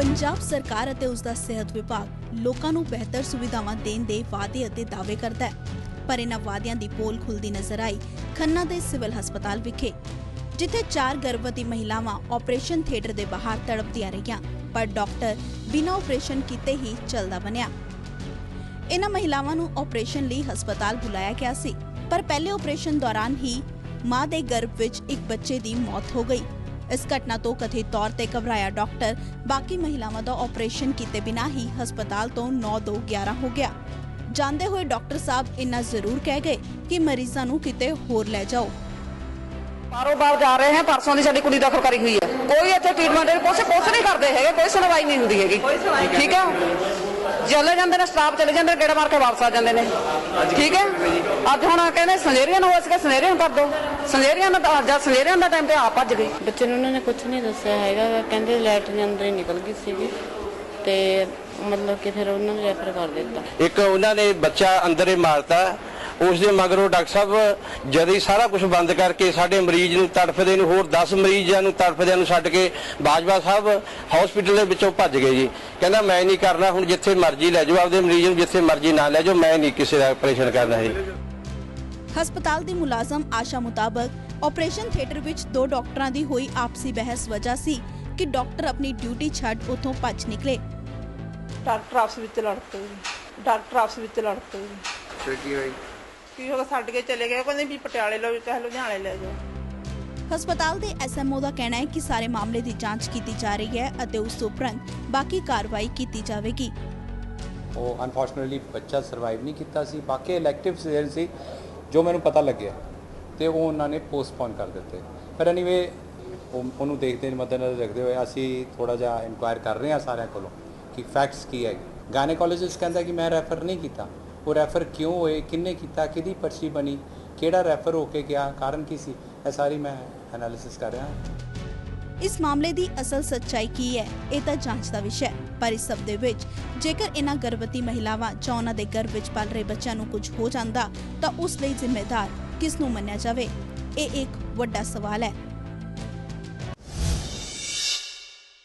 ਪੰਜਾਬ ਸਰਕਾਰ ਅਤੇ ਉਸ ਦਾ ਸਿਹਤ ਵਿਭਾਗ ਲੋਕਾਂ ਨੂੰ ਬਿਹਤਰ ਸੁਵਿਧਾਵਾਂ ਦੇਣ ਦੇ ਵਾਅਦੇ ਅਤੇ ਦਾਅਵੇ ਕਰਦਾ ਹੈ। ਪਰ ਇਹਨਾਂ ਵਾਅਦਿਆਂ ਦੀ ਪੋਲ ਖੁੱਲਦੀ ਨਜ਼ਰ ਆਈ ਖੰਨਾ ਦੇ ਸਿਵਲ ਹਸਪਤਾਲ ਵਿਖੇ, ਜਿੱਥੇ ਚਾਰ ਗਰਭਵਤੀ ਮਹਿਲਾਵਾਂ ਆਪਰੇਸ਼ਨ ਥੀਏਟਰ ਦੇ ਬਾਹਰ ਤੜਪਦੀਆਂ ਰਹੀਆਂ, ਪਰ ਡਾਕਟਰ ਬਿਨਾਂ ਆਪਰੇਸ਼ਨ ਕੀਤੇ ਹੀ ਚਲਦਾ ਬਣਿਆ। ਇਹਨਾਂ ਮਹਿਲਾਵਾਂ ਨੂੰ ਆਪਰੇਸ਼ਨ ਲਈ ਹਸਪਤਾਲ ਬੁਲਾਇਆ ਗਿਆ ਸੀ, ਪਰ ਪਹਿਲੇ ਆਪਰੇਸ਼ਨ ਦੌਰਾਨ ਹੀ ਮਾਂ ਦੇ ਗਰਭ ਵਿੱਚ ਇੱਕ ਬੱਚੇ ਦੀ ਮੌਤ ਹੋ ਗਈ। ਇਸ ਘਟਨਾ ਤੋਂ ਕਥਿਤ ਤੌਰ ਤੇ ਘਬਰਾਇਆ ਡਾਕਟਰ। ਬਾਕੀ ਮਹਿਲਾਵਾਂ ਦਾ ਆਪਰੇਸ਼ਨ ਕੀਤੇ ਬਿਨਾਂ ਹੀ ਹਸਪਤਾਲ ਤੋਂ 9-2-11 ਹੋ ਗਿਆ। ਜਾਂਦੇ ਹੋਏ ਡਾਕਟਰ ਸਾਹਿਬ ਇੰਨਾ ਜ਼ਰੂਰ ਕਹਿ ਗਏ ਕਿ ਮਰੀਜ਼ਾਂ ਨੂੰ ਕਿਤੇ ਹੋਰ ਲੈ ਜਾਓ। ਬਾਰੋ ਬਾਰ ਜਾ ਰਹੇ ਹਾਂ ਪਰਸੋਂ ਦੀ ਸਾਡੀ ਕੁੜੀ ਦਾਖਲ ਕਰੀ ਹੋਈ ਹੈ। ਕੋਈ ਇੱਥੇ ਟ੍ਰੀਟਮੈਂਟ ਕੁਛ ਕੁਛ ਨਹੀਂ ਕਰਦੇ ਹੈਗੇ ਕੋਈ ਸੁਣਵਾਈ ਨਹੀਂ ਹੁੰਦੀ ਹੈਗੀ। ਠੀਕ ਹੈ ਚਲੇ ਜਾਂਦੇ ਨੇ ਸਟਾਫ ਚਲੇ ਜਾਂਦੇ ਨੇ, ਗੇੜਾ ਮਾਰ ਕੇ ਵਾਪਸ ਆ ਜਾਂਦੇ ਨੇ। ਠੀਕ ਹੈ? ਅੱਜ ਹੁਣ ਕਹਿੰਦੇ ਸੰਜੇਰੀਆਂ ਨੂੰ ਅਸੀਂ ਸੰਜੇਰੀਆਂ ਕਰ ਦੋ। ਸੰਜੇਰੀਆਂ ਦਾ ਜਦ ਸੰਜੇਰੀਆਂ ਦਾ ਟਾਈਮ ਤੇ ਆਪ ਭੱਜ ਗਈ। ਬੱਚੇ ਨੂੰ ਉਹਨਾਂ ਨੇ ਕੁਝ ਨਹੀਂ ਦੱਸਿਆ ਹੈਗਾ। ਕਹਿੰਦੇ ਲੈਟਰਿਨ ਅੰਦਰ ਹੀ ਨਿਕਲ ਗਈ ਸੀਗੀ। ਤੇ ਮਤਲਬ ਕਿ ਫਿਰ ਉਹਨਾਂ ਨੇ ਰੈਫਰ ਕਰ ਦਿੱਤਾ। ਇੱਕ ਉਹਨਾਂ ਨੇ ਬੱਚਾ ਅੰਦਰ ਹੀ ਮਾਰਤਾ। ਉਸ ਦੇ ਮਗਰੋਂ ਡਾਕਟਰ ਸਾਹਿਬ ਜਦ ਹੀ ਸਾਰਾ ਕੁਝ ਬੰਦ ਕਰਕੇ ਸਾਡੇ ਮਰੀਜ਼ ਨੂੰ ਤੜਫਦੇ ਨੂੰ ਹੋਰ 10 ਮਰੀਜ਼ਾਂ ਨੂੰ ਤੜਫਦਿਆਂ ਨੂੰ ਛੱਡ ਕੇ ਬਾਜਵਾ ਸਾਹਿਬ ਹਸਪੀਟਲ ਦੇ ਵਿੱਚੋਂ ਭੱਜ ਗਏ ਜੀ। ਕਹਿੰਦਾ ਮੈਂ ਨਹੀਂ ਕਰਨਾ ਹੁਣ ਜਿੱਥੇ ਮਰਜ਼ੀ ਲੈ ਜਾਓ ਆਪਦੇ ਮਰੀਜ਼ ਨੂੰ ਜਿੱਥੇ ਮਰਜ਼ੀ ਨਾ ਲੈ ਜਾਓ ਮੈਂ ਨਹੀਂ ਕਿਸੇ ਦਾ ਆਪਰੇਸ਼ਨ ਕਰਨਾ ਜੀ। ਹਸਪਤਾਲ ਦੀ ਮੁਲਾਜ਼ਮ ਆਸ਼ਾ ਮੁਤਾਬਕ ਆਪਰੇਸ਼ਨ ਥੀਏਟਰ ਵਿੱਚ ਦੋ ਡਾਕਟਰਾਂ ਦੀ ਹੋਈ ਆਪਸੀ ਬਹਿਸ ਵਜ੍ਹਾ ਸੀ ਕਿ ਡਾਕਟਰ ਆਪਣੀ ਡਿਊਟੀ ਛੱਡ ਉੱਥੋਂ ਭੱਜ ਨਿਕਲੇ। ਡਾਕਟਰ ਆਪਸ ਵਿੱਚ ਲੜ ਪਏ। ਡਾਕਟਰ ਆਪਸ ਵਿੱਚ ਲੜ ਪਏ ਕੀ ਹੋਈ? ਕੀ ਹੋ ਗਿਆ? ਛੱਡ ਕੇ ਚਲੇ ਗਏ। ਉਹ ਕਹਿੰਦੇ ਵੀ ਪਟਿਆਲੇ ਲਓ ਚਾਹੇ ਲੁਧਿਆਣੇ ਲੈ ਜਾਓ। ਹਸਪਤਾਲ ਦੇ ਐਸਐਮਓ ਦਾ ਕਹਿਣਾ ਹੈ ਕਿ ਸਾਰੇ ਮਾਮਲੇ ਦੀ ਜਾਂਚ ਕੀਤੀ ਜਾ ਰਹੀ ਹੈ ਅਤੇ ਉਸ ਤੋਂ ਉਪਰੰਤ ਬਾਕੀ ਕਾਰਵਾਈ ਕੀਤੀ ਜਾਵੇਗੀ। ਉਹ ਅਨਫੋਰਚੂਨਟਲੀ ਬੱਚਾ ਸਰਵਾਈਵ ਨਹੀਂ ਕੀਤਾ ਸੀ। ਬਾਕੀ ਇਲੈਕਟਿਵ ਸੀਜ਼ਨ ਸੀ ਜੋ ਮੈਨੂੰ ਪਤਾ ਲੱਗਿਆ ਤੇ ਉਹ ਉਹਨਾਂ ਨੇ ਪੋਸਟਪੋਨ ਕਰ ਦਿੱਤੇ। ਪਰ ਐਨੀਵੇ ਉਹ ਉਹਨੂੰ ਦੇਖਦੇ ਮੱਦੇਨਜ਼ਰ ਰੱਖਦੇ ਹੋਏ ਅਸੀਂ ਥੋੜਾ ਜਿਹਾ ਇਨਕੁਆਇਰ ਕਰ ਰਹੇ ਹਾਂ ਸਾਰਿਆਂ ਕੋਲੋਂ ਕਿ ਫੈਕਟਸ ਕੀ ਹੈ ਗਾਇਨੇਕੋਲੋਜਿਸਟ ਕਹਿੰਦਾ ਕਿ ਮੈਂ ਰੈਫਰ ਨਹੀਂ ਕੀਤਾ। ਉਹ ਰੈਫਰ ਕਿਉਂ ਹੋਏ ਕਿੰਨੇ ਕੀਤਾ, ਕਿਹਦੀ ਪਰਚੀ ਬਣੀ, ਕਿਹੜਾ ਰੈਫਰ ਹੋ ਕੇ ਗਿਆ, ਕਾਰਨ ਕੀ ਸੀ? ਇਹ ਸਾਰੀ ਮੈਂ ਐਨਾਲਿਸਿਸ ਕਰ ਰਿਹਾ ਹਾਂ। ਇਸ ਮਾਮਲੇ ਦੀ ਅਸਲ ਸੱਚਾਈ ਕੀ ਹੈ, ਇਹ ਤਾਂ ਜਾਂਚ ਦਾ ਵਿਸ਼ਾ ਹੈ, ਪਰ ਇਸ ਸਭ ਦੇ ਵਿੱਚ ਜੇਕਰ ਇਹਨਾਂ ਗਰਭਵਤੀ ਮਹਿਲਾਵਾਂ ਜਾਂ ਉਹਨਾਂ ਦੇ ਗਰਭ ਵਿੱਚ ਪਲ ਰਹੇ ਬੱਚਿਆਂ ਨੂੰ ਕੁਝ ਹੋ ਜਾਂਦਾ, ਤਾਂ ਉਸ ਲਈ ਜ਼ਿੰਮੇਦਾਰ ਕਿਸ ਨੂੰ ਮੰਨਿਆ ਜਾਵੇ? ਇਹ ਇੱਕ ਵੱਡਾ ਸਵਾਲ ਹੈ।